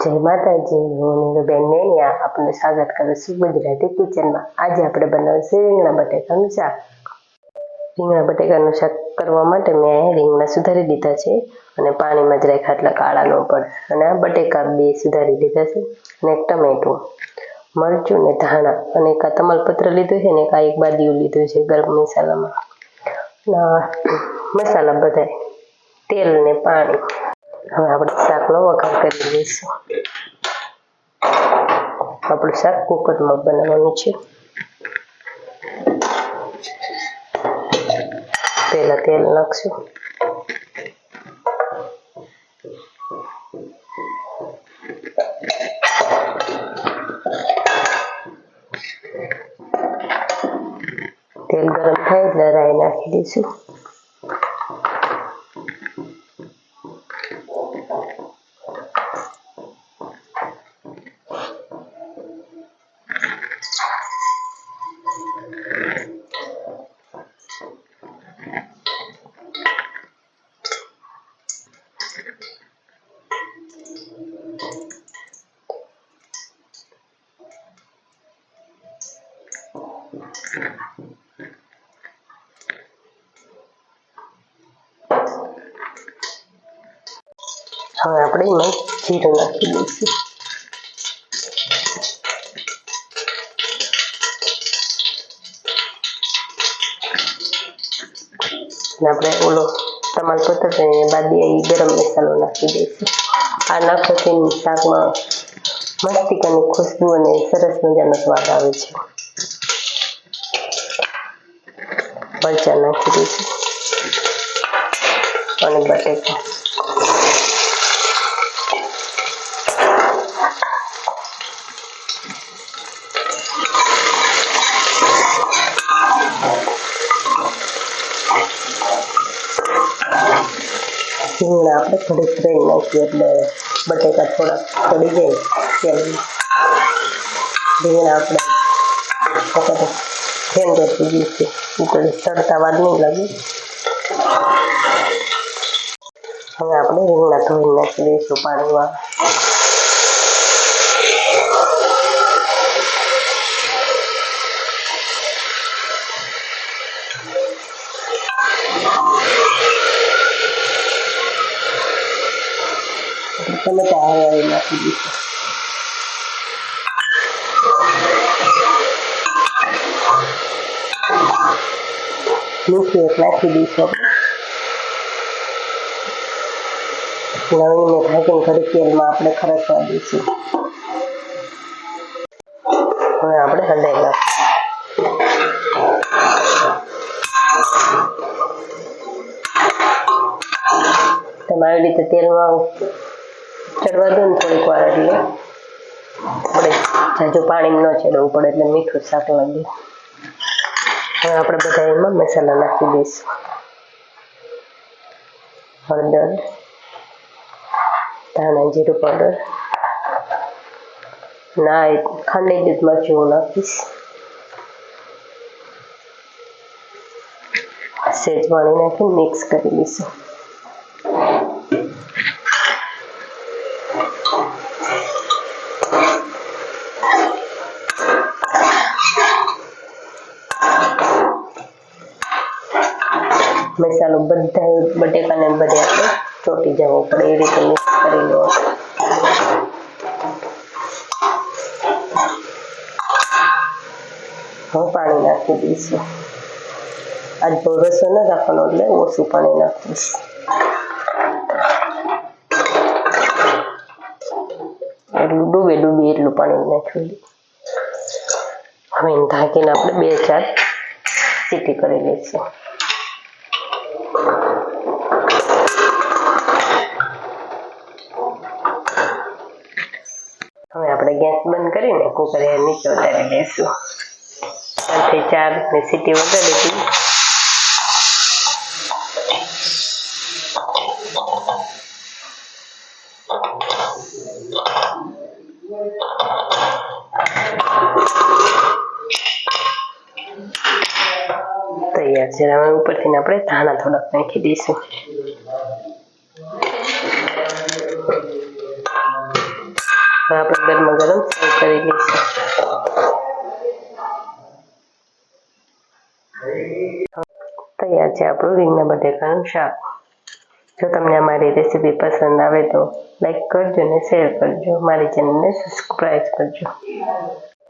જય માતાજી હું નીરુબેન મેનિયા આપનું સ્વાગત કરું છું ગુજરાતી કિચનમાં. આજે આપણે બનાવીશું રીંગણા બટેકાનું શાક. રીંગણા બટેકાનું શાક કરવા માટે મેં રીંગણા સુધારી દીધા છે અને પાણીમાં જ રાખ્યા એટલે કાળા ન પડે. અને આ બટેકા બે સુધારી દીધા છે અને એક ટમેટું, મરચું ને ધાણા. અને એક આ તમાલપત્ર લીધું છે ને એક આ એક બાદીયું લીધું છે ગરમ મસાલામાં. મસાલા બધા તેલ ને પાણી. હવે આપણે શાકનો વઘાર કરી દઈશું આપણું શાક કુકરમાં બનાવવાનું છે. પહેલા તેલ નાખશું. તેલ ગરમ થાય એટલે રાઈ નાખી દઈશું. હવે આપણે એમાં જીરું નાખી દઈશું. આપણે ઓલો તમાલપત્ર એને બાદી ગરમ મસાલો નાખી દઈશું. આ નાખવાથી શાકમાં મસ્તિકાની ખુશ્બુ અને સરસ મજાનો સ્વાદ આવે છે. મરચાં નાખી દઈશું અને બટેકા રીંગણા આપણે થોડીક ફ્રાઈ નાખીએ એટલે બટેકા થોડા પડી જાય ત્યારે રીંગણા આપણે ફેન જતી ગઈ છે એટલે તરતા વાર નહીં લાગે. હવે આપણે રીંગણા ધોઈ નાખી દઈશું પાણીમાં. ટમેટા આવી નાખી દઈશું એક નાખી દઈશું નવીને ઢાંકીને ઘડી તેલમાં આપણે ખરસવા દઈશું હવે આપણે હલાઈ નાખીશું રીતે તેલમાં ચડવા દો ને થોડીક વાર એટલે આપણે જાજુ પાણી ન ચડવું પડે એટલે મીઠું શાક લાગે હવે આપણે બધા એમાં મસાલા નાખી દઈશું. હળદર, ધાણા જીરું પાવડર. ના ખાંડી દૂધ મરચું હું નાખીશ. સેજવાણી નાખી મિક્સ કરી દઈશું મસાલો બધા બટેકાને બધે આપણે ચોટી જવો પડે એ રીતે મિક્સ કરી લો હવે પાણી નાખી દઈશું. આજ બહુ રસો ન રાખવાનો એટલે ઓછું પાણી નાખીશ. એટલું ડૂબે ડૂબે એટલું પાણી નાખ્યું હવે એને ઢાંકીને આપણે બે ચાર સીટી કરી લઈશું. હવે આપણે ગેસ બંધ કરીને કુકર નીચે ઉતારી દઈશું. ત્રણથી ચાર ને સીટી વગાડી હતી હવે ઉપરથી આપણે ધાણા થોડાક નાખી દઈશું. આપણે ગરમા ગરમ કરી લઈશું. તૈયાર છે આપણું રીંગણા બટેકાનું શાક. જો તમને અમારી રેસીપી પસંદ આવે તો લાઈક કરજો અને શેર કરજો. મારી ચેનલને સબસ્ક્રાઈબ કરજો.